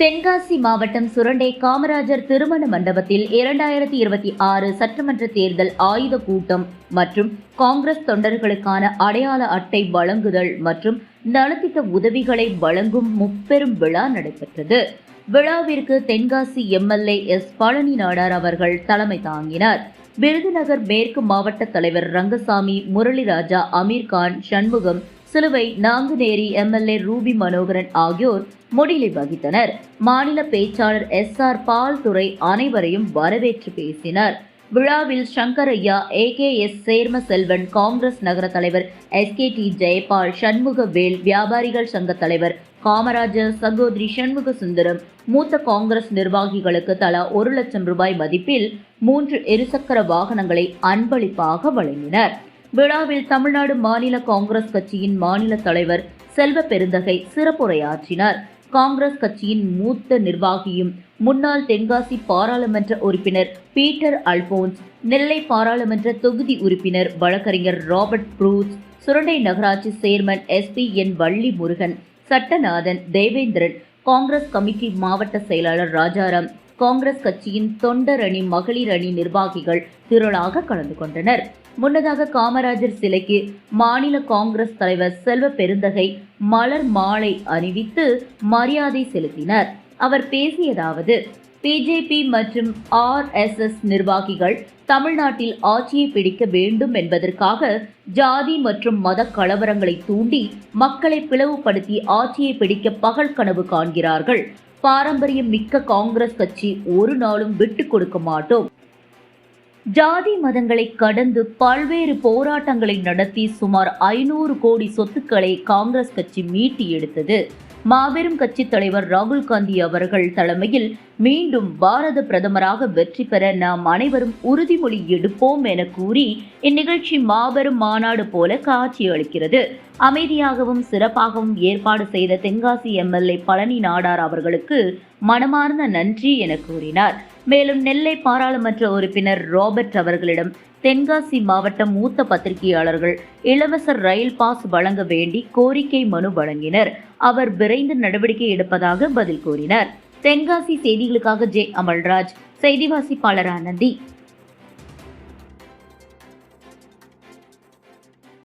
தென்காசி மாவட்டம் சுரண்டை காமராஜர் திருமண மண்டபத்தில் இரண்டாயிரத்தி இருபத்தி ஆறு சட்டமன்ற தேர்தல் ஆயுத கூட்டம் மற்றும் காங்கிரஸ் தொண்டர்களுக்கான அடையாள அட்டை வழங்குதல் மற்றும் நலத்திட்ட உதவிகளை வழங்கும் முப்பெரும் விழா நடைபெற்றது. விழாவிற்கு தென்காசி எம்எல்ஏ எஸ் பழனி நாடார் அவர்கள் தலைமை தாங்கினார். விருதுநகர் மேற்கு மாவட்ட தலைவர் ரங்கசாமி முரளிராஜா அமீர்கான் சண்முகம் சிலுவை நாங்குநேரி எம்எல்ஏ ரூபி மனோகரன் ஆகியோர் முன்னிலை வகித்தனர். மாநில பேச்சாளர் எஸ் ஆர் பால் துறை அனைவரையும் வரவேற்று பேசினார். விழாவில் Sankaraiah A K S Cherma Selvan Congress நகர தலைவர் S K T Jayapal Shanmugavel வியாபாரிகள் சங்க தலைவர் காமராஜர் சகோதரி சண்முக சுந்தரம் மூத்த காங்கிரஸ் நிர்வாகிகளுக்கு தலா ஒரு லட்சம் ரூபாய் மதிப்பில் மூன்று இருசக்கர வாகனங்களை அன்பளிப்பாக வழங்கினர். விழாவில் தமிழ்நாடு மாநில காங்கிரஸ் கட்சியின் மாநில தலைவர் செல்வ பெருந்தகை சிறப்புரையாற்றினார். காங்கிரஸ் கட்சியின் மூத்த நிர்வாகியும் முன்னாள் தென்காசி பாராளுமன்ற உறுப்பினர் பீட்டர் அல்போன்ஸ் நெல்லை பாராளுமன்ற தொகுதி உறுப்பினர் வழக்கறிஞர் ராபர்ட் ப்ரூஸ் சுரண்டை நகராட்சி chairman SP N Valli Murugan Sattanathan Devendran Congress committee மாவட்ட செயலாளர் ராஜாராம் காங்கிரஸ் கட்சியின் தொண்டர் அணி மகளிர் அணி நிர்வாகிகள் திரளாக கலந்து கொண்டனர். முன்னதாக காமராஜர் சிலைக்கு மாநில காங்கிரஸ் தலைவர் செல்வ பெருந்தகை மலர் மாலை அணிவித்து மரியாதை செலுத்தினர். அவர் பேசியதாவது பிஜேபி மற்றும் ஆர்எஸ்எஸ் நிர்வாகிகள் தமிழ்நாட்டில் ஆட்சியை பிடிக்க வேண்டும் என்பதற்காக ஜாதி மற்றும் மத கலவரங்களை தூண்டி மக்களை பிளவுபடுத்தி ஆட்சியை பிடிக்க பகல் கனவு காண்கிறார்கள். பாரம்பரியம் மிக்க காங்கிரஸ் கட்சி ஒரு நாளும் விட்டுக் கொடுக்க மாட்டோம். ஜாதி மதங்களை கடந்து பல்வேறு போராட்டங்களை நடத்தி சுமார் ஐநூறு கோடி சொத்துக்களை காங்கிரஸ் கட்சி மீட்டி எடுத்தது. மாபெரும் கட்சி தலைவர் ராகுல் காந்தி அவர்கள் தலைமையில் மீண்டும் பாரத பிரதமராக வெற்றி பெற நாம் அனைவரும் உறுதிமொழி எடுப்போம் என கூறி இந்நிகழ்ச்சி மாபெரும் மாநாடு போல காட்சியளிக்கிறது அமைதியாகவும் சிறப்பாகவும் ஏற்பாடு செய்த தென்காசி எம்எல்ஏ பழனி நாடார் அவர்களுக்கு மனமார்ந்த நன்றி என கூறினார். மேலும் நெல்லை பாராளுமன்ற உறுப்பினர் ராபர்ட் அவர்களிடம் தென்காசி மாவட்ட மூத்த பத்திரிகையாளர்கள் இலவச ரயில் பாஸ் வழங்க வேண்டி கோரிக்கை மனு வழங்கினர். அவர் விரைந்து நடவடிக்கை எடுப்பதாக பதில் கூறினார். தென்காசி செய்திகளுக்காக ஜே அமல்ராஜ் செய்தி வாசிப்பாளர் ஆனந்தி